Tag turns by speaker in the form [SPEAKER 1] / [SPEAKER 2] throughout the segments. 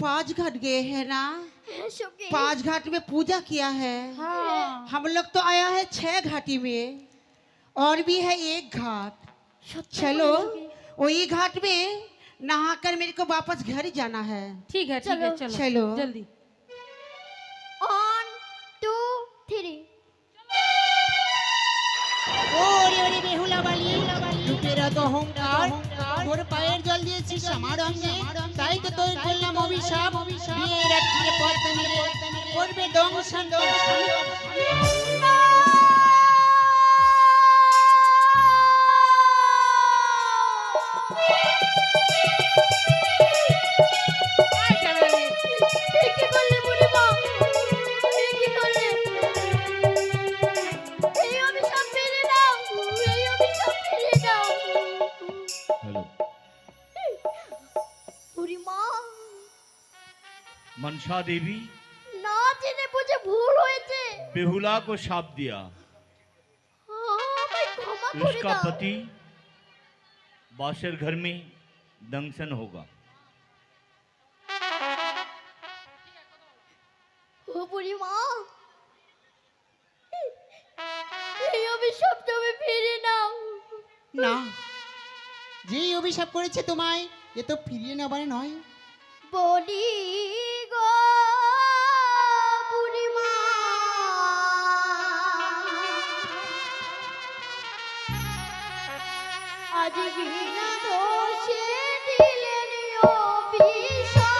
[SPEAKER 1] करके पांच घाट गए हैं ना
[SPEAKER 2] হ্যাঁ সখী
[SPEAKER 1] पांच घाट में पूजा किया है
[SPEAKER 3] हाँ
[SPEAKER 1] हम लोग तो आया है छह घाटी में और भी है एक घाट
[SPEAKER 2] সত্যি
[SPEAKER 1] चलो
[SPEAKER 2] বলে সখী।
[SPEAKER 1] वही घाट में नहाकर मेरे को वापस घर ही जाना है
[SPEAKER 3] ठीक है ठीक है
[SPEAKER 2] चलो।
[SPEAKER 3] चलो
[SPEAKER 1] चलो।
[SPEAKER 3] जल्दी
[SPEAKER 2] ওয়ান টু থ্রি
[SPEAKER 4] ওরে ওরে বেহুলা বালি রূপের তো অহংকার তোর পায়ের জল দিয়েছিস আমার অঙ্গে তাই তো তোর করলাম অভিশাপ বিয়ের রাত্রিরে পদ্মা নিয়ে করবে দংশন তোর
[SPEAKER 5] मनसा देवी
[SPEAKER 2] না জেনে বুঝে ভুল হয়েছে
[SPEAKER 5] बेहुला को शाप दिया
[SPEAKER 2] আমায় ক্ষমা করে
[SPEAKER 5] उसका
[SPEAKER 2] দাও
[SPEAKER 5] पति बासर घर में दंशन होगा
[SPEAKER 2] ও বুড়িমা এই অভিশাপ তুমি ফিরে নাও
[SPEAKER 4] না যেই অভিশাপ করেছে তোমায় এ তো ফিরিয়ে নেবার নয়
[SPEAKER 2] বলি আজ বিনা দোষে দিলেন অভিশাপ।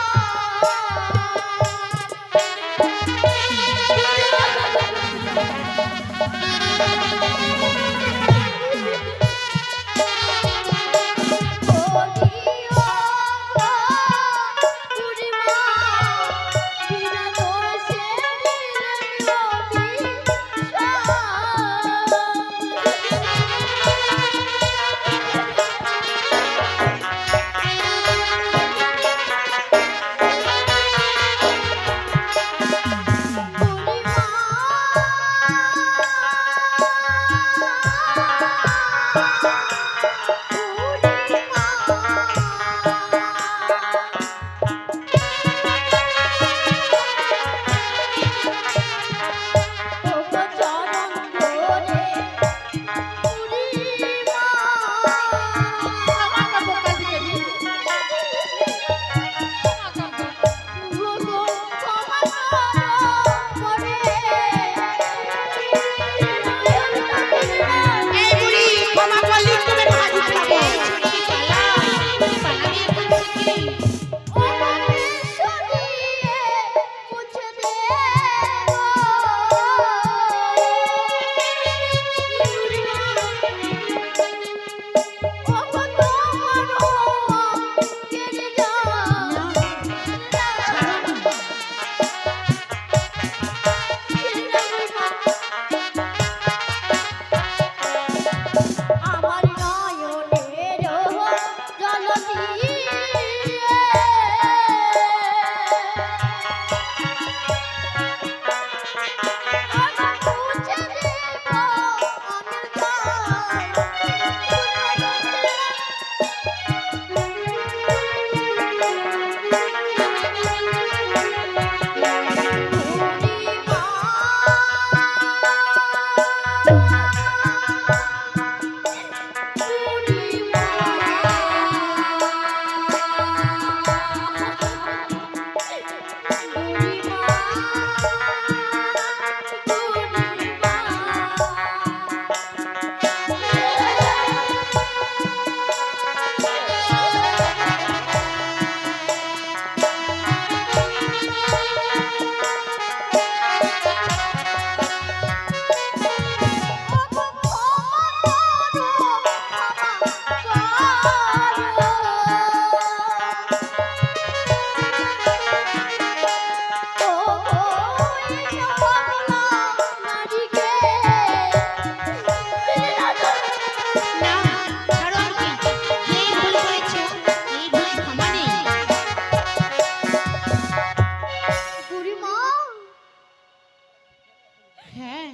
[SPEAKER 2] হ্যাঁ।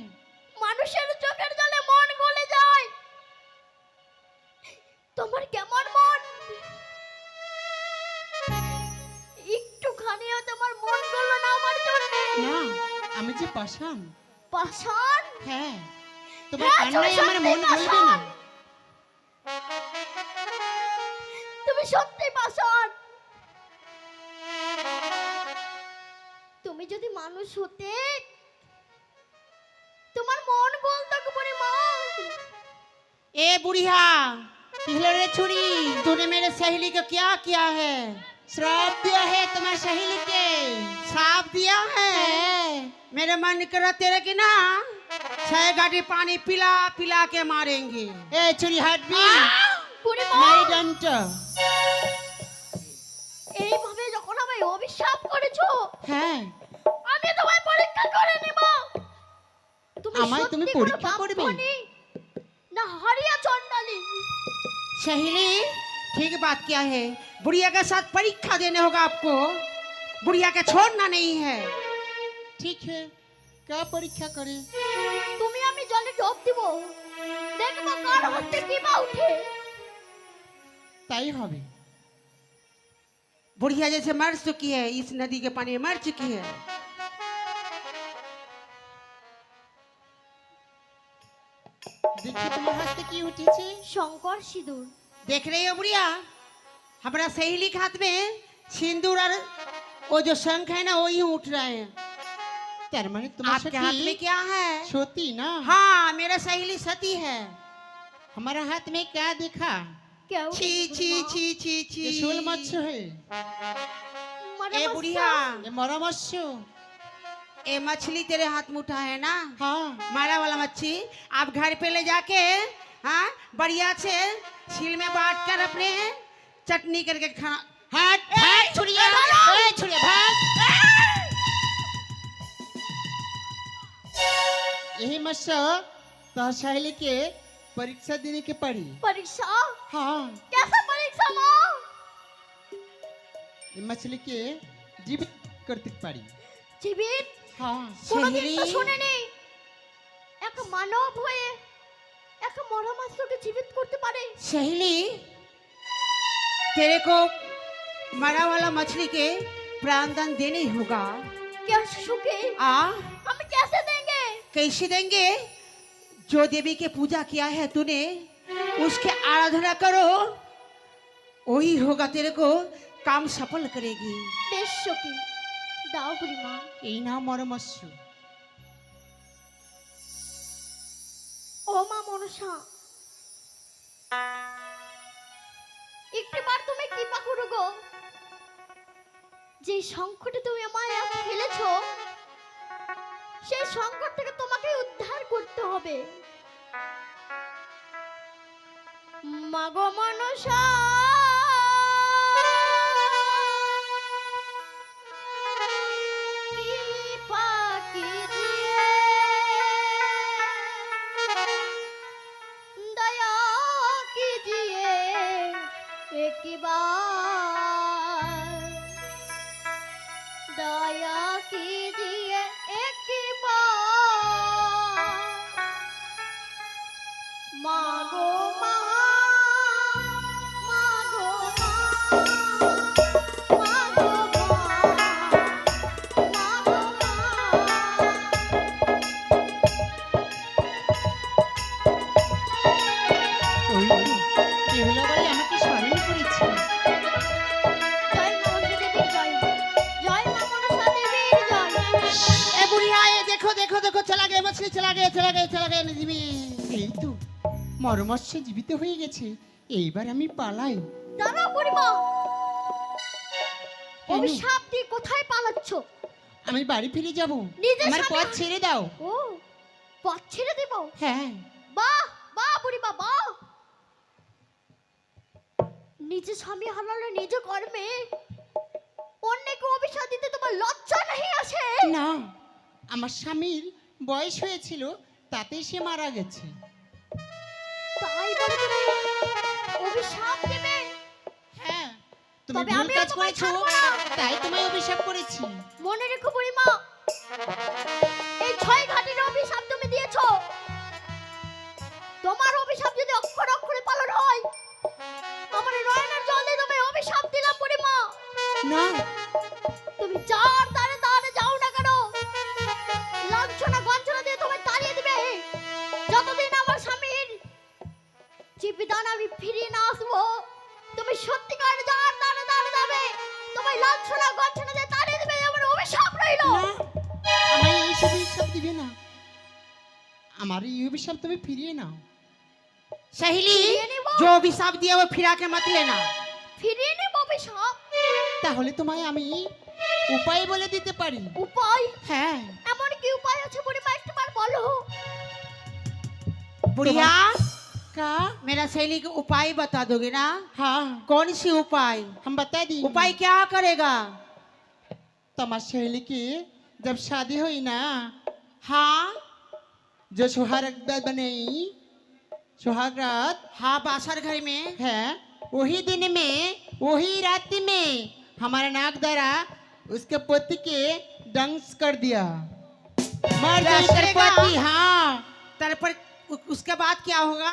[SPEAKER 2] মানুষের চোখের জলে মন গলে যায়। তোমার কেমন মন? একটুখানিও তোমার মন গলো না আমার জন্য।
[SPEAKER 1] না আমি যে পাষাণ।
[SPEAKER 2] পাষাণ?
[SPEAKER 1] হ্যাঁ তোমার কান্নায় আমার মন গলবে না।
[SPEAKER 2] তুমি সত্যি পাষাণ। তুমি যদি মানুষ হতে তোমার মন বলতো কি মা
[SPEAKER 1] ए बुढ़िया पिघले रे छुरी तूने मेरे सहेली को क्या किया है श्राप दिया है तुम्हारे सहेली के श्राप दिया है मेरे मन करा तेरे की ना छह गाड़ी पानी पिला पिला के मारेंगे ए छुरी हट भी
[SPEAKER 2] বুড়িমা
[SPEAKER 1] मेरी डंट
[SPEAKER 2] এইভাবে যখন আমায় অভিশাপ করেছো
[SPEAKER 1] হ্যাঁ
[SPEAKER 2] আমি তোমায় পরীক্ষা করে নেব তুমি
[SPEAKER 1] আমায় তুমি
[SPEAKER 2] সত্যি কোনো
[SPEAKER 1] পরীক্ষা করবে?
[SPEAKER 2] বাপ্পনি না হারিয়া চন্ডালী
[SPEAKER 1] सहेली ठीक बात क्या है बुढ़िया के साथ परीक्षा देने होगा आपको बुढ़िया के छोड़ना नहीं है ठीक है क्या परीक्षा करें
[SPEAKER 2] তুমি আমি জলে ডোব দিব দেখবো কার হচ্ছে কি বা উঠে
[SPEAKER 1] তাই হবে बुढ़िया जैसे मर चुकी है इस नदी के पानी में मर चुकी है देखिए तुम्हारे हाथ से की उठी थी
[SPEAKER 2] শঙ্কর সিঁদুর
[SPEAKER 1] देख रही हो बुढ़िया हमारा सहेली के हाथ में सिंदूर और वो जो शंख है ना वो ही उठ रहे हैं
[SPEAKER 4] তার মানে তোমার
[SPEAKER 1] आपके हाथ में क्या है
[SPEAKER 4] সতী না
[SPEAKER 1] हाँ मेरा सहेली सती है
[SPEAKER 4] हमारा हाथ में क्या देखा
[SPEAKER 2] কেউ
[SPEAKER 1] छी छी छी छी छी
[SPEAKER 4] ये शोल मत्स्य है
[SPEAKER 1] ए बुढ़िया
[SPEAKER 4] ये मरा मत्स्य
[SPEAKER 1] ये मछली तेरे हाथ में उठा है ना?
[SPEAKER 4] हाँ।
[SPEAKER 1] मारा वाला मच्छी आप घर पे ले जाके हाँ बढ़िया से छील में बांट कर अपने चटनी करके खाना
[SPEAKER 4] हाथ भाग छुड़िया। ए छुड़िया भाग। यही सहेली के परीक्षा देने के पड़ी।
[SPEAKER 2] परीक्षा?
[SPEAKER 4] हाँ।
[SPEAKER 2] कैसा परीक्षा माँ
[SPEAKER 4] मछली के जीवित करते पड़ी।
[SPEAKER 2] জীবিত
[SPEAKER 4] हाँ
[SPEAKER 2] কোনোদিন তো
[SPEAKER 1] सहेली
[SPEAKER 2] শুনিনি এক মানব হয়ে এক মরা মাছকে জীবিত করতে পারে
[SPEAKER 1] सहेली तेरे को मरा वाला मछली के प्राणदान देने ही होगा
[SPEAKER 2] कैसे सुखे
[SPEAKER 1] आ
[SPEAKER 2] हम कैसे देंगे
[SPEAKER 1] कैसे देंगे जो देवी के पूजा किया है तूने उसके आराधना करो वही होगा तेरे को काम सफल करेगी
[SPEAKER 2] বেশ সখী দাও বুড়িমা।
[SPEAKER 4] এই নাও মরা মৎস্য
[SPEAKER 2] ও মা মনসা। একটিবার তুমি কৃপা করো গো। যে সংকটে তুমি আমায় ফেলেছো সেই সংকট থেকে তোমাকে উদ্ধার করতে হবে। মাগো মনসা।
[SPEAKER 4] বলছি চলে জীবিত হয়ে গেছে। এইবার আমি পালাই। আমি বাড়ি ফিরে যাব। আমার পথ ছেড়ে দাও।
[SPEAKER 2] পথ ছেড়ে দেব?
[SPEAKER 4] হ্যাঁ।
[SPEAKER 2] নিজে স্বামী হারালো নিজ কর্মে। অন্যকে অভিশাপ দিতে তোমার লজ্জা নাহি আসে।
[SPEAKER 4] না আমার স্বামীর বয়স হয়েছিল তাতেই সে মারা গেছে।
[SPEAKER 2] তাই বলে তুমি অভিশাপ দেবে?
[SPEAKER 4] হ্যাঁ তুমি
[SPEAKER 2] তবে
[SPEAKER 4] ভুল
[SPEAKER 2] আমিও
[SPEAKER 4] কাজ
[SPEAKER 2] তোমায়
[SPEAKER 4] করেছ
[SPEAKER 2] ছাড়বো না।
[SPEAKER 4] তাই তোমায় অভিশাপ করেছি।
[SPEAKER 2] মনে রেখো বুড়িমা এই ছয় ঘাটের অভিশাপ তুমি দিয়েছ। তোমার অভিশাপ যদি অক্ষর অক্ষরে পালন হয় আমার এই নয়নের জল দিয়ে তুমি অভিশাপ দিলাম বুড়িমা।
[SPEAKER 4] না
[SPEAKER 2] আমার
[SPEAKER 4] এই অভিশাপ তুমি ফিরিয়ে নাও
[SPEAKER 1] सहेली
[SPEAKER 2] ফিরিয়ে নিব?
[SPEAKER 1] जो अभिशाप दिया वो फिरा के मत लेना
[SPEAKER 2] ফিরিয়ে নেব অভিশাপ
[SPEAKER 4] তাহলে তোমায় আমি উপায় বলে দিতে পারি
[SPEAKER 2] উপায়
[SPEAKER 4] হ্যাঁ
[SPEAKER 2] এমন কি উপায় আছে বুড়িমা একবার বলো
[SPEAKER 1] बुढ़िया
[SPEAKER 4] का
[SPEAKER 1] मेरा सहेली को उपाय बता दोगे ना
[SPEAKER 4] हाँ
[SPEAKER 1] कौन सी उपाय
[SPEAKER 4] हम बता दी
[SPEAKER 1] उपाय क्या करेगा
[SPEAKER 4] তোমার सहेली की जब शादी हुई ना
[SPEAKER 1] हाँ
[SPEAKER 4] जो सुहाग रात बनाई सुहाग रात
[SPEAKER 1] हाँ बासर घर में।
[SPEAKER 4] है वही दिन में वही रात में हमारा नाग द्वारा उसके पति के डंस कर दिया। मर
[SPEAKER 1] जाएगा
[SPEAKER 4] पति हाँ।
[SPEAKER 1] तर पर उसके बाद क्या होगा?